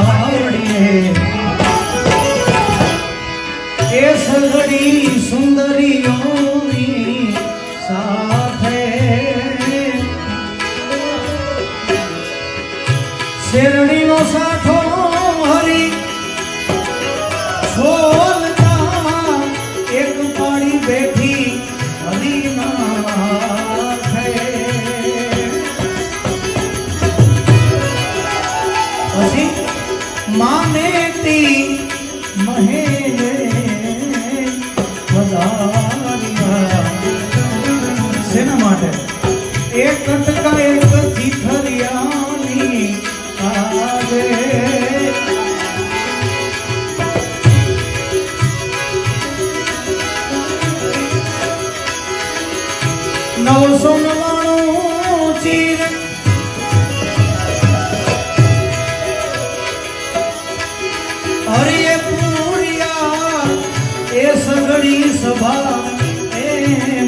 આવડીએ એ સગડી સુંદરીઓની સાથે. શેરડીનો સાઠો માને તી મહેરે શેના માટે એક કટકા એક જીથરિયાની આવે નવસો નવાણું ચીર મંડળી સભા